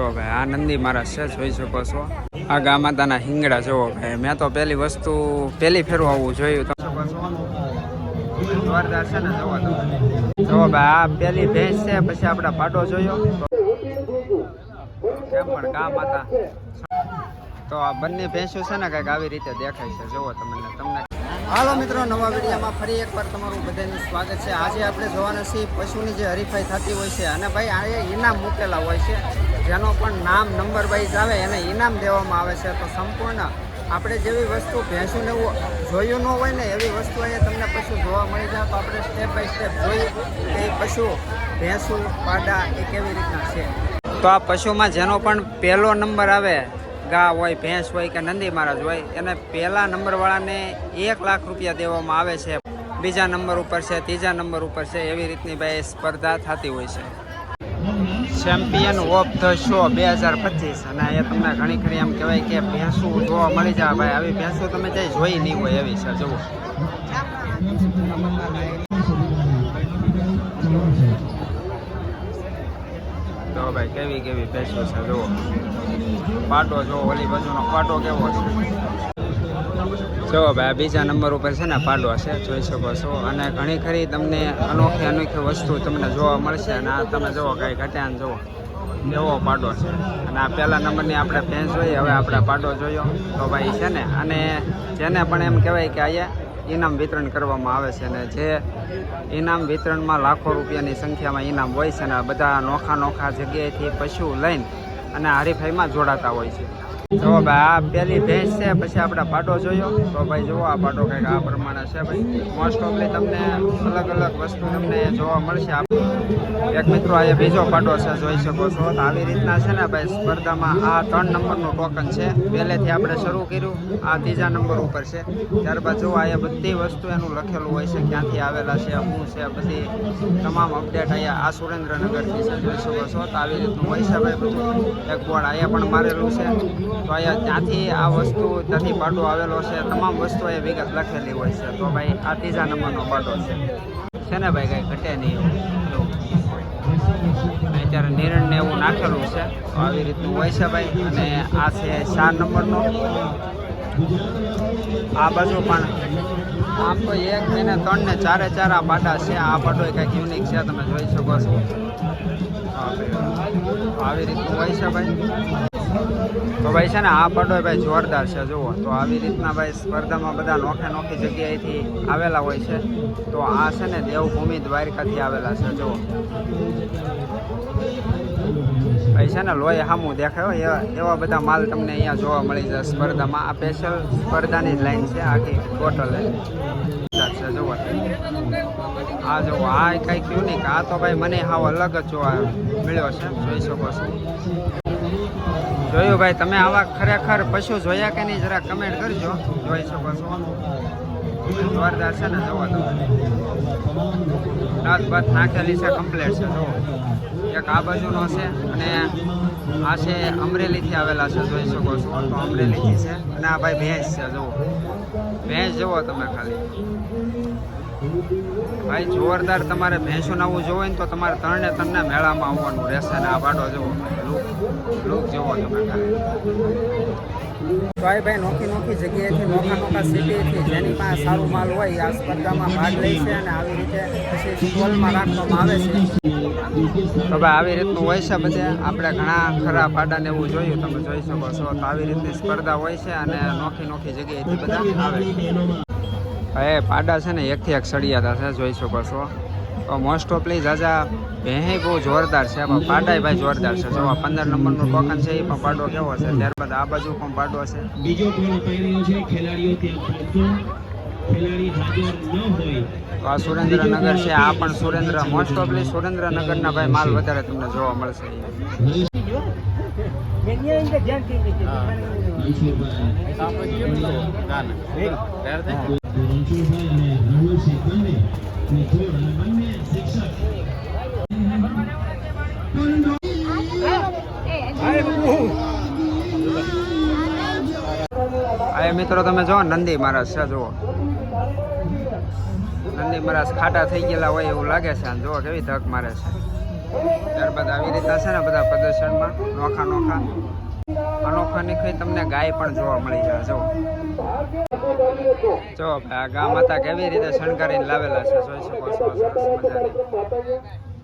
જો ભાઈ, આ નંદી મહારાજ છે જોઈ શકો છો. આ ગા માતાના હિંગડા જોવો ભાઈ, મેં તો પેલી વસ્તુ પેલી ફેરવું આવવું જોયું તો જોરદાર છે ને તમે ભાઈ, આ પેલી ભેંસ છે, પછી આપણે પાટો જોયો. કેમ પણ ગા માતા. તો આ બંને ભેંસો છે ને, કંઈક આવી રીતે દેખાય છે. જુઓ તમને તમને. હાલો મિત્રો, નવા વિડીયોમાં ફરી એકવાર તમારું બધાનું સ્વાગત છે. આજે આપણે જોવાના છીએ પશુની જે હરીફાઈ થતી હોય છે. અને ભાઈ, આ ઈનામ મૂકેલા હોય છે. જેનો પણ નામ નંબર વાઇઝ આવે, એને ઇનામ દેવામાં આવે છે, તો સંપૂર્ણ આપણે જેવી વસ્તુ ભેંસું ને જોયું ન હોય ને એવી વસ્તુ અહીંયા તમને પશુ જોવા મળી જાય, તો આપણે સ્ટેપ બાય સ્ટેપ જોયું કે એ પશુ ભેંસું, પાડા એ કેવી રીતના છે. તો આ પશુમાં જેનો પણ પહેલો નંબર આવે, ગા હોય, ભેંસ હોય કે નંદી મહારાજ હોય, એને પહેલા નંબરવાળાને એક લાખ રૂપિયા દેવામાં આવે છે. બીજા નંબર ઉપર છે, ત્રીજા નંબર ઉપર છે, એવી રીતની ભાઈ સ્પર્ધા થતી હોય છે. ચેમ્પિયન ઓફ ધ શો બે હજાર પચીસ. અને એ તમને ઘણી ખરી એમ કહેવાય કે ભેંસું જોવા મળી જાય ભાઈ. આવી ભેંસું તમે ક્યાંય જોઈ નહીં હોય એવી છે, જુઓ. તો ભાઈ, કેવી કેવી ભેંસો છે, જુઓ. પાટો જો, ઓલી બાજુનો પાટો કેવો છે? જો ભાઈ બીજા નંબર ઉપર છે ને પાડો છે, જોઈ શકો છો. અને ઘણી ખરી તમને અનોખી અનોખી વસ્તુ તમને જોવા મળશે અને આ તમે જુઓ કાંઈ ઘટ્યાને જુઓ. એવો પાડો છે. અને આ પહેલા નંબરની આપણે ફેન્સ જોઈએ હવે આપણે પાડો જોયો. તો ભાઈ છે ને, અને જેને પણ એમ કહેવાય કે અહીંયા ઇનામ વિતરણ કરવામાં આવે છે અને જે ઇનામ વિતરણમાં લાખો રૂપિયાની સંખ્યામાં ઇનામ હોય છે અને બધા નોખા નોખા જગ્યાએથી પશુ લઈને અને હરીફાઈમાં જોડાતા હોય છે. જો ભાઈ, આ પેલી ભેંસ છે, પછી આપણે પાટો જોયો. તો ભાઈ, જુઓ આ પાટો કંઈક આ પ્રમાણે છે ભાઈ. મોસ્ટ ઓફલી તમને અલગ અલગ વસ્તુ તમને જોવા મળશે. એક મિત્રો અહીંયા બીજો પાટો છે, જોઈ શકો છો. તો આવી રીતના છે ને ભાઈ, સ્પર્ધામાં આ ત્રણ નંબરનું ટોકન છે. પહેલેથી આપણે શરૂ કર્યું, આ ત્રીજા નંબર ઉપર છે. ત્યારબાદ જુઓ અહીંયા બધી વસ્તુ એનું લખેલું હોય છે, ક્યાંથી આવેલા છે, શું છે, બધી તમામ અપડેટ અહીંયા આ સુરેન્દ્રનગરથી છે, જોઈ શકો છો. તો આવી રીતનું હોય છે ભાઈ, બધું. એક બોર્ડ અહીંયા પણ મારેલું છે. તો અહીંયા ત્યાંથી આ વસ્તુ ત્યાંથી પાટો આવેલો છે. તમામ વસ્તુ એ વિગત લખેલી હોય છે. તો ભાઈ આ ત્રીજા નંબરનો પાટો છે. છે ને ભાઈ, કાંઈ ઘટે નહીં એવું. અત્યારે નિર્ણય એવું નાખેલું છે. આવી રીતનું હોય છે ભાઈ. અને આ છે ચાર નંબરનો. આ બાજુ પણ આમ તો એક બે ને ત્રણ ને ચારે ચાર આ પાટા છે. આ પાટો કંઈક યુનિક છે. તમે જોઈ શકો છો. આવી રીતનું હોય છે ભાઈ. તો ભાઈ છે ને, આ પડો ભાઈ જોરદાર છે, જુઓ. તો આવી રીતના ભાઈ સ્પર્ધામાં બધા નોખે નોખી જગ્યાએથી આવેલા હોય છે. તો આ છે ને, દેવભૂમિ દ્વારકાથી આવેલા છે, જુઓ. ભાઈ છે ને, લોહી સામું દેખાય એવા એવા બધા માલ તમને અહીંયા જોવા મળી જાય સ્પર્ધામાં. આ સ્પેશિયલ સ્પર્ધાની જ લાઈન છે, આખી ટોટલ છે, જુઓ. આ જુઓ, આ કંઈક યુનિક આ તો ભાઈ મને હાવ અલગ જ જોવા મળ્યો છે, જોઈ શકો છો. જોયું ભાઈ, તમે આવા ખરેખર પશુ જોયા કે નહીં, જરા કમેન્ટ કરજો. જોઈ શકો છો. જોરદાર છે ને, જુઓ તમે. નથ બથ નાખેલી છે કમ્પ્લેટ છે જો એક આ બાજુનો છે અને આ છે અમરેલીથી આવેલા છે, જોઈ શકો છો. તો અમરેલીથી છે અને આ ભાઈ ભેંસ છે, જુઓ. ભેંસ જુઓ તમે ખાલી. ભાઈ જોરદાર તમારે ભેંસું આવવું જોવું હોય ને તો તમારે ત્રણે ત્રણને મેળામાં આવવાનું રહેશે ને આ પાડો જુઓ લુક લુક જુઓ તમે ભાઈ તો આ ભાઈ નોખી નોખી જગ્યાએથી નોખા નોખા સિટીથી જેની પાસે સારું માલ હોય આ સ્પર્ધામાં ભાગ લે છે અને આવી રીતે પછી સ્ટોલમાં રાખવામાં આવે છે. તો ભાઈ આવી રીતનું હોય છે બધે? આપણે ઘણા ખરા પાડાને એવું જોયું તમે જોઈ શકો છો. તો આવી રીતની સ્પર્ધા હોય છે અને નોખી નોખી જગ્યાએથી બધા આવે છે. એ પાડા છે ને એકથી એક સળિયાતા છે જોઈ શકો છો તો મોસ્ટ ઓફલી જાજા ભેહે બહુ જોરદાર છે પણ પાડાય ભાઈ જોરદાર છે. જો પંદર નંબરનું ટોકન છે એ પણ પાડો કેવો છે? ત્યારબાદ આ બાજુ પણ પાડો છે. બીજો કોલ અપાઈ રહ્યો છે ખેલાડીઓ ત્યાં ખેલાડી હાજર ન હોય. તો આ સુરેન્દ્રનગર છે આ પણ સુરેન્દ્ર મોસ્ટ ઓફલી સુરેન્દ્રનગરના ભાઈ માલ વધારે તમને જોવા મળશે રણછોડભાઈ મિત્રો, તમે જો નંદી મહારાજ છે, જુઓ. નંદી મહારાજ ખાટા થઈ ગયેલા હોય એવું લાગે છે, અને જુઓ કેવી ધક મારે છે. ત્યારબાદ આવી રીતના છે ને બધા પ્રદર્શનમાં, નોખા નોખા. અનોખા નીખી તમને ગાય પણ જોવા મળી જાય જો જો આ ગામ માતા કેવી રીતે શણગારીને લાવેલા છે, જોઈ શકો છો મજાની.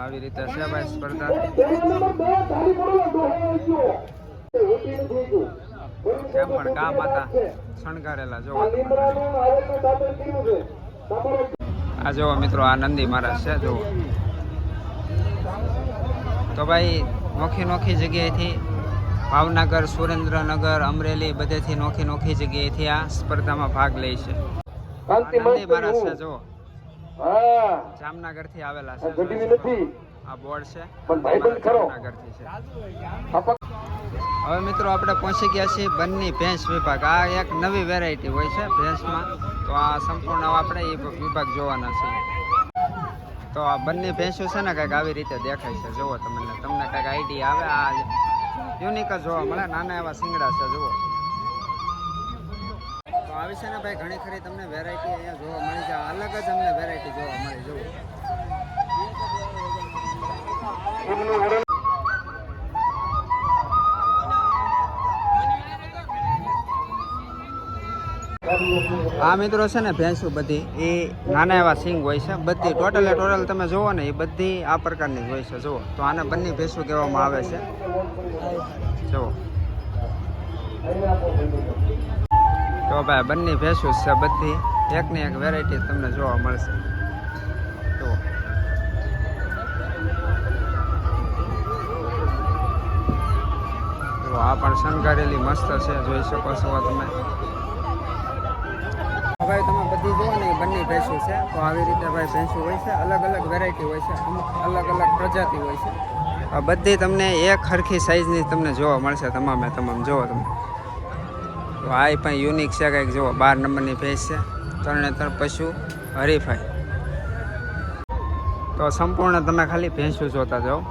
આવી રીતે છે ભાઈ સ્પર્ધા કેમ પણ ગા માતા શણગારેલા જોવા. આ જુઓ મિત્રો, આ નંદી મહારાજ છે, જુઓ તો ભાઈ નોખી નોખી જગ્યાએથી ભાવનગર સુરેન્દ્રનગર અમરેલી બધેથી નોખી નોખી જગ્યાએથી આ સ્પર્ધામાં ભાગ લે છે. નંદી જુઓ જામનગરથી આવેલા છે. આ બોર્ડ છે. જામનગરથી છે. હવે મિત્રો આપણે પહોંચી ગયા છીએ બંની ભેંસ વિભાગ. આ એક નવી વેરાયટી હોય છે ભેંસમાં. તો આ સંપૂર્ણ આપણે એ વિભાગ જોવાના છે તો આ બંને ભેંસો છે ને કંઈક આવી રીતે દેખાય છે. જુઓ તમને તમને કંઈક આઈડિયા આવે? આ યુનિક જ જોવા મળે. નાના એવા સિંગડા છે, જુઓ. તો આવી છે ને ભાઈ ઘણી ખરી તમને વેરાયટી અહીંયા જોવા મળી જાય. અલગ જ અમને વેરાયટી જોવા મળી, જુઓ. આ મિત્રો છે ને ભેંસો બધી એ નાના એવા સિંગ હોય છે. બધી ટોટલે ટોટલ તમે જુઓ ને એ બધી આ પ્રકારની હોય છે જુઓ. તો આને બંને ભેંસો કહેવામાં આવે છે. જુઓ. તો ભાઈ બંને ભેંસો છે બધી. એકની એક વેરાયટી તમને જોવા મળશે. જુઓ, આ પણ શણગારેલી મસ્ત છે જોઈ શકો છો તમે. ભાઈ તમે બધી જુઓ ને બંને ભેંસો છે. તો આવી રીતે ભાઈ ભેંસો હોય છે. અલગ અલગ વેરાયટી હોય છે. અમુક અલગ અલગ પ્રજાતિ હોય છે. બધી તમને એક હરખી સાઈઝની તમને જોવા મળશે. તમામે તમામ જુઓ તમે. તો આ પણ યુનિક છે કંઈક. જુઓ, બાર નંબરની ભેંસ છે. ત્રણે ત્રણ પશુ, હરીફાઈ. તો સંપૂર્ણ તમે ખાલી ભેંસું જોતા જાઓ.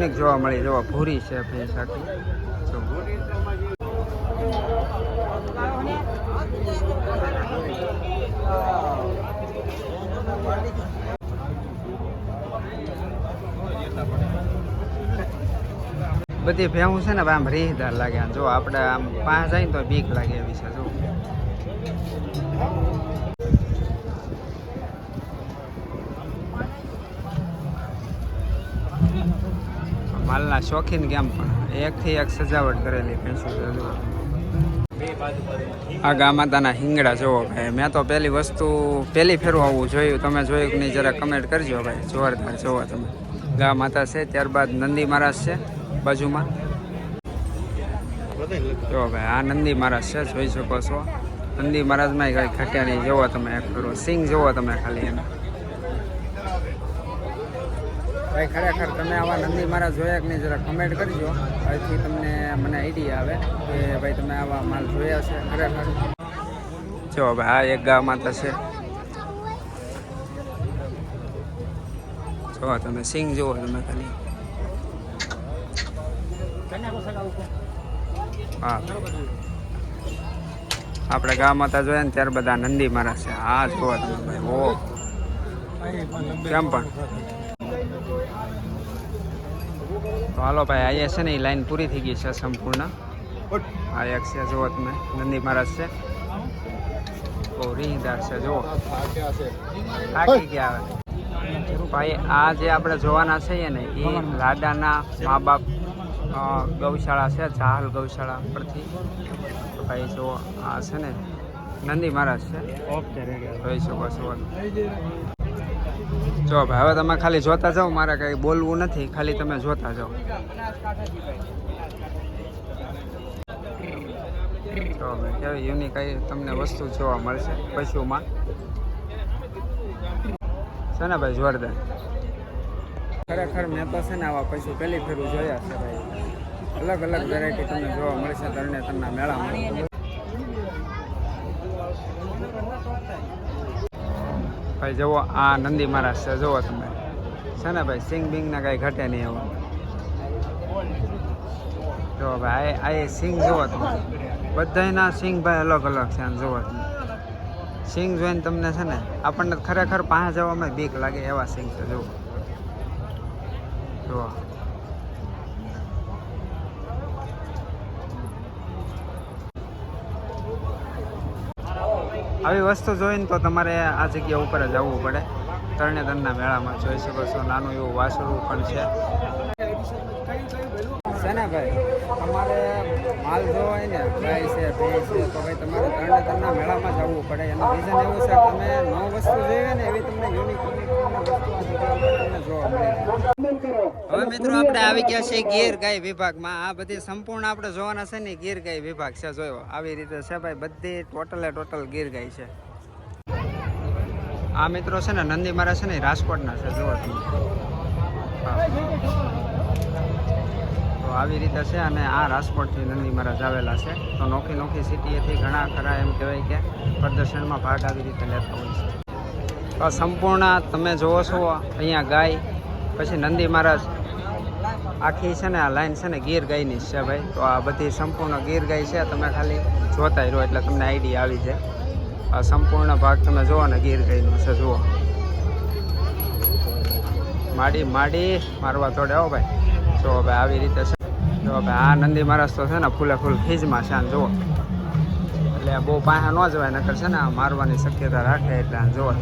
યુનિક જોવા મળે જોવા ભૂરી છે ભેંસ આખી બધી ભેહું છે ને, આમ રીહદાર લાગે. જો આપણે આમ પાસે જાય ને તો બીક લાગે એવી છે, જો. માલના શોખીન કેમ પણ? એકથી એક સજાવટ કરેલી પેન્સિલ આ ગા માતાના હિંગડા જોવો ભાઈ. મેં તો પહેલી વસ્તુ, પહેલી ફેરવું આવું જોયું. તમે જોયું કે નહીં, જરા કમેન્ટ કરજો ભાઈ. જોરદાર જોવો તમે. ગા માતા છે, ત્યારબાદ નંદી મહારાજ છે, બાજુમાં. જો ભાઈ, આ નંદી મહારાજ છે, જોઈ શકો છો. નંદી મહારાજમાં કંઈ ઘટ્યા નહીં જોવો તમે, એક કરો. સિંગ જોવો તમે ખાલી એને. ભાઈ ખરેખર તમે આવા નંદી મહારાજ જોયા જરા કમેન્ટ કરજો. અહીંથી તમને મને આઈડિયા આવે કે ભાઈ તમે આવા માલ જોયા છે ખરેખર. જો ભાઈ આ એક ગામમાં માતા છે. જો, તમે સિંગ જુઓ તમે ખાલી. હા. આપણે ગામમાં માતા જોયા ને ત્યાર બધા નંદી મારા છે. હા જોવા તમે ભાઈ, ઓ. કેમ પણ? તો હાલો ભાઈ અહીંયા છે ને એ લાઈન પૂરી થઈ ગઈ છે સંપૂર્ણ. આ એક છે જુઓ તમે નંદી મહારાજ છે. બહુ રીંગદાર છે જુઓ. થાકી ગયા હવે. ભાઈ આ જે આપણે જોવાના છીએ ને એ લાડાના મા બાપ ગૌશાળા છે જાહલ ગૌશાળા પરથી. તો ભાઈ જુઓ આ છે ને નંદી મહારાજ છે. જોઈ શકો છો. જો ભાઈ હવે તમે ખાલી જોતા જાઓ, મારે કંઈ બોલવું નથી, ખાલી તમે જોતા જાઓ. જો કેવી યુનિક આવી તમને વસ્તુ જોવા મળશે પશુમાં. છે ને ભાઈ, જોરદાર. ખરેખર મેં તો છે ને આવા પશુ પહેલી ફેરું જોયા છે ભાઈ. અલગ અલગ વેરાયટી તમને જોવા મળશે, તરણેતરના મેળામાં. ભાઈ, જુઓ આ નંદી મહારાજ છે, જુઓ તમે. છે ને ભાઈ, સિંગ બિંગ ને કાંઈ ઘટે નહીં એવું. જો ભાઈ, આ એ સિંગ જુઓ તમે. બધાયના સિંગ ભાઈ અલગ અલગ છે જુઓ તમે. સિંગ જોઈને તમને છે ને, આપણને ખરેખર પાસે જવામાં બીક લાગે એવા સિંગ છે, જુઓ. જુઓ. આવી વસ્તુ જોઈને તો તમારે આ જગ્યા ઉપર જ આવવું પડે. તરણેતરના મેળામાં જોઈ શકો છો, નાનું એવું વાસળું પણ છે. ભાઈ, તમારે માલ જો હોય ને ગાય છે, ભેંસ છે, તો તમારે તરણેતરના મેળામાં જ આવવું પડે. એનું રીઝન એવું છે, તમે નવ વસ્તુ જોઈએ ને, એવી તમને યુનિક હવે મિત્રો આપણે આવી ગયા છે ગીર ગાય વિભાગમાં. આ બધી સંપૂર્ણ આપણે જોવાના છે ને, ગીર ગાય વિભાગ છે જોયો. આવી રીતે છે ભાઈ, બધી ટોટલે ટોટલ ગીર ગાય છે. આ મિત્રો છે ને, નંદી મારા છે ને રાજકોટના છે જોવો તો આવી રીતે છે અને આ રાજકોટથી નંદી મહારાજ આવેલા છે. તો નોખી નોખી સિટીએથી ઘણા ખરા એમ કહેવાય કે પ્રદર્શનમાં ભાગ આવી રીતે લેતા હોય છે. સંપૂર્ણ તમે જોવો છો, અહીંયા ગાય, પછી નંદી મહારાજ. આખી છે ને, આ લાઈન છે ને, ગીર ગાયની છે ભાઈ. તો આ બધી સંપૂર્ણ ગીર ગાય છે, તમે ખાલી જોતા રહો એટલે તમને આઈડિયા આવી જાય. આ સંપૂર્ણ ભાગ તમે જુઓ ને, ગીર ગાયનો છે, જુઓ. માડી માડી, મારવા તોડે આવો ભાઈ. જો ભાઈ, આવી રીતે છે. જો ભાઈ, આ નંદી મહારાજ તો છે ને, ફૂલે ફૂલ ખીજમાં છે, આમ જુઓ. એટલે બહુ પાસે ન જવાય, નકર છે ને, આ મારવાની શક્યતા રાખે એટલે આમ જુઓ.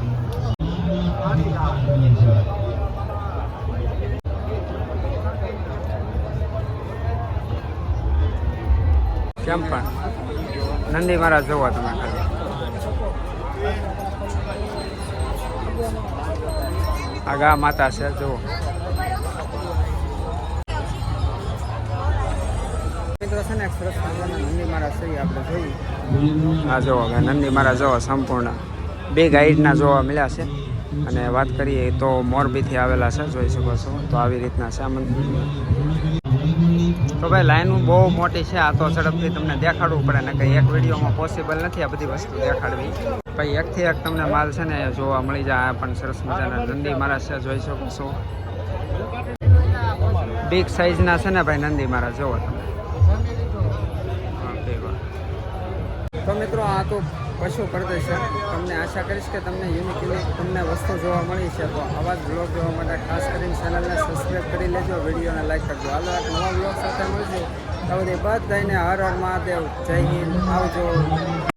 કેમ પણ? નંદી મહારાજ જોવો તમે ખાલી. આ ગા માતા છે, જુઓ. મિત્રો છે નંદી મહારાજ છે હા જોવો હવે નંદી મહારાજ સંપૂર્ણ. બે ગાઈડના જોવા મળ્યા છે. અને વાત કરીએ તો મોરબીથી આવેલા છે, જોઈ શકો છો. તો આવી રીતના છે આ મંદિર. તો ભાઈ લાઈન બહુ મોટી છે. આ તો ઝડપથી તમને દેખાડવું પડે ને કંઈ એક વિડીયોમાં પોસિબલ નથી આ બધી વસ્તુ દેખાડવી. ભાઈ, એકથી એક તમને માલ છે ને જોવા મળી જાય. આ પણ સરસ મજાના નંદી મહારાજ છે, જોઈ શકો છો. બિગ સાઇઝના છે ને ભાઈ, નંદી મહારાજ, જોવો તમે. તો મિત્રો, આ તો પશુ પ્રદેશ છે તમને આશા કરીશ કે તમને યુનિક યુનિક તમને વસ્તુ જોવા મળી છે. તો આવા જ બ્લોગ જોવા માટે ખાસ કરીને ચેનલને સબસ્ક્રાઈબ કરી લેજો વિડીયોને લાઈક કરજો. હાલો, એક નવા બ્લોગ સાથે મળજો તો બધી બધાને હર હર મહાદેવ. જય હિન્દ. આવજો.